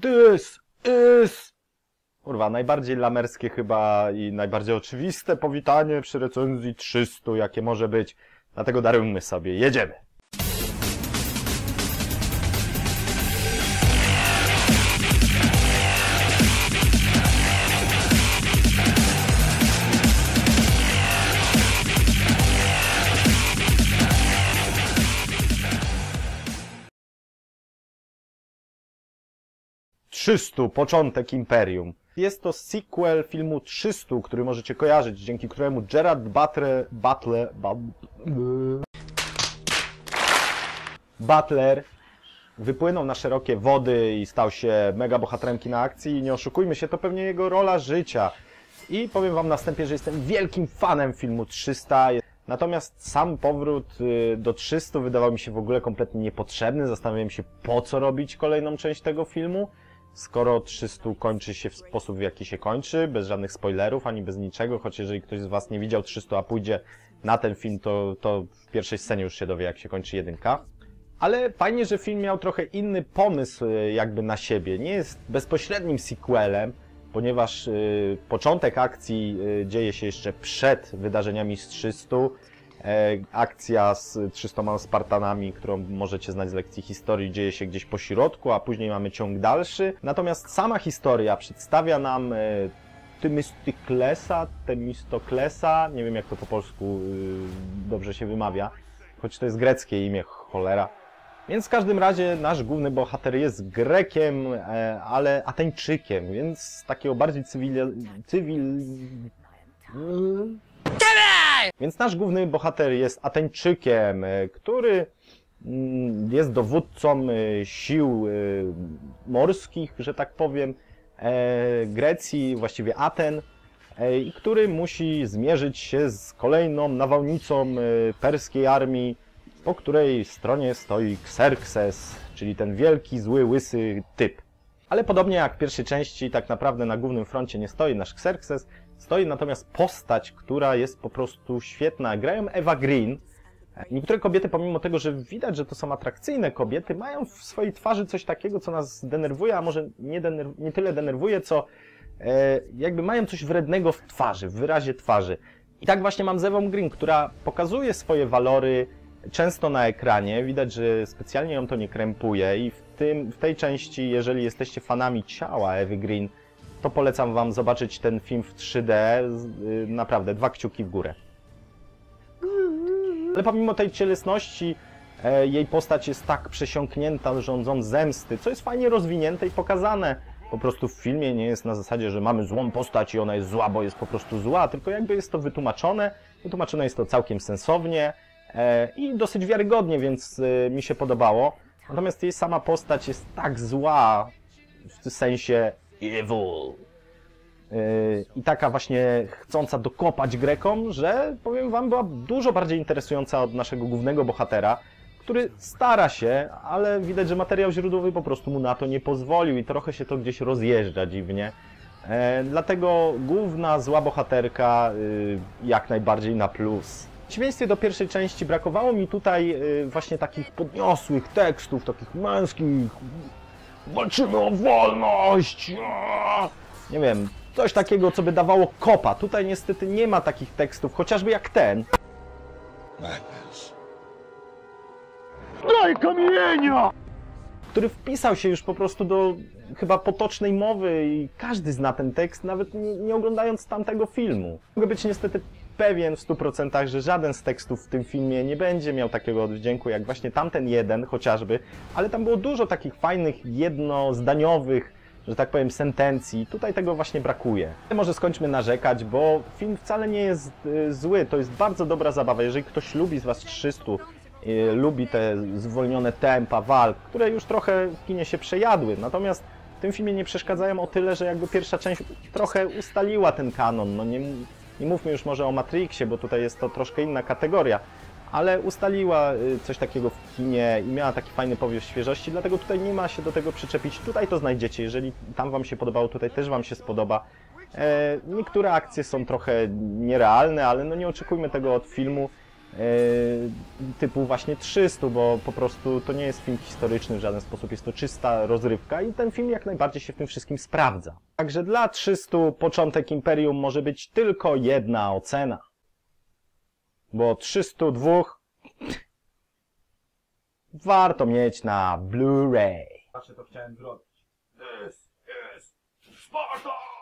This is... Kurwa, najbardziej lamerskie chyba i najbardziej oczywiste powitanie przy recenzji 300, jakie może być. Dlatego darujmy sobie. Jedziemy! Trzystu, początek Imperium. Jest to sequel filmu 300, który możecie kojarzyć, dzięki któremu Gerard Butler, Butler, Butler wypłynął na szerokie wody i stał się mega bohaterem kina akcji i nie oszukujmy się, to pewnie jego rola życia. I powiem wam na wstępie, że jestem wielkim fanem filmu 300. Natomiast sam powrót y, do 300 wydawał mi się w ogóle kompletnie niepotrzebny. Zastanawiałem się, po co robić kolejną część tego filmu, skoro 300 kończy się w sposób, w jaki się kończy, bez żadnych spoilerów, ani bez niczego, choć jeżeli ktoś z was nie widział 300, a pójdzie na ten film, to, to w pierwszej scenie już się dowie, jak się kończy jedynka. Ale fajnie, że film miał trochę inny pomysł y, jakby na siebie. Nie jest bezpośrednim sequelem, ponieważ y, początek akcji y, dzieje się jeszcze przed wydarzeniami z 300. E, akcja z 300 Spartanami, którą możecie znać z lekcji historii, dzieje się gdzieś po środku, a później mamy ciąg dalszy. Natomiast sama historia przedstawia nam e, Tymistyklesa, Temistoklesa, nie wiem jak to po polsku y, dobrze się wymawia, choć to jest greckie imię, cholera. Więc w każdym razie nasz główny bohater jest Grekiem, e, ale Ateńczykiem, więc takiego bardziej cywil... cywil... Więc nasz główny bohater jest Ateńczykiem, e, który mm, jest dowódcą e, sił e, morskich, że tak powiem, Grecji, właściwie Aten, i który musi zmierzyć się z kolejną nawałnicą perskiej armii, po której stronie stoi Xerxes, czyli ten wielki, zły, łysy typ. Ale podobnie jak w pierwszej części, tak naprawdę na głównym froncie nie stoi nasz Xerxes, stoi natomiast postać, która jest po prostu świetna. Grają Eva Green. Niektóre kobiety, pomimo tego, że widać, że to są atrakcyjne kobiety, mają w swojej twarzy coś takiego, co nas denerwuje, a może nie, denerw- nie tyle denerwuje, co e, jakby mają coś wrednego w twarzy, w wyrazie twarzy. I tak właśnie mam z Ewą Green, która pokazuje swoje walory często na ekranie. Widać, że specjalnie ją to nie krępuje i w, tym, w tej części, jeżeli jesteście fanami ciała Ewy Green, to polecam wam zobaczyć ten film w 3D. z- y, Naprawdę, dwa kciuki w górę. Ale pomimo tej cielesności, e, jej postać jest tak przesiąknięta rządzą zemsty, co jest fajnie rozwinięte i pokazane. Po prostu w filmie nie jest na zasadzie, że mamy złą postać i ona jest zła, bo jest po prostu zła, tylko jakby jest to wytłumaczone. Wytłumaczone jest to całkiem sensownie e, i dosyć wiarygodnie, więc e, mi się podobało. Natomiast jej sama postać jest tak zła, w sensie evil, Yy, i taka właśnie chcąca dokopać Grekom, że powiem wam, była dużo bardziej interesująca od naszego głównego bohatera, który stara się, ale widać, że materiał źródłowy po prostu mu na to nie pozwolił i trochę się to gdzieś rozjeżdża dziwnie. E, dlatego główna zła bohaterka y, jak najbardziej na plus. W przeciwieństwie do pierwszej części brakowało mi tutaj y, właśnie takich podniosłych tekstów, takich męskich walczymy o wolność! Nie wiem, coś takiego, co by dawało kopa. Tutaj niestety nie ma takich tekstów, chociażby jak ten. Daj kamienia! Który wpisał się już po prostu do chyba potocznej mowy i każdy zna ten tekst, nawet nie, nie oglądając tamtego filmu. Mogę być niestety pewien w 100%, że żaden z tekstów w tym filmie nie będzie miał takiego odwdzięku jak właśnie tamten jeden chociażby, ale tam było dużo takich fajnych, jednozdaniowych, że tak powiem, sentencji. Tutaj tego właśnie brakuje. Może skończmy narzekać, bo film wcale nie jest y, zły. To jest bardzo dobra zabawa. Jeżeli ktoś lubi z Was 300, y, lubi te zwolnione tempa walk, które już trochę w kinie się przejadły. Natomiast w tym filmie nie przeszkadzają o tyle, że jakby pierwsza część trochę ustaliła ten kanon. No nie, nie mówmy już może o Matrixie, bo tutaj jest to troszkę inna kategoria. Ale ustaliła y, coś takiego w kinie i miała taki fajny powiew świeżości, dlatego tutaj nie ma się do tego przyczepić. Tutaj to znajdziecie, jeżeli tam Wam się podobało, tutaj też Wam się spodoba. E, niektóre akcje są trochę nierealne, ale no nie oczekujmy tego od filmu. e, typu właśnie 300, bo po prostu to nie jest film historyczny w żaden sposób, jest to czysta rozrywka i ten film jak najbardziej się w tym wszystkim sprawdza. Także dla 300 początek Imperium może być tylko jedna ocena. Bo 302 warto mieć na Blu-ray. Zawsze to chciałem zrobić. This is Sparta!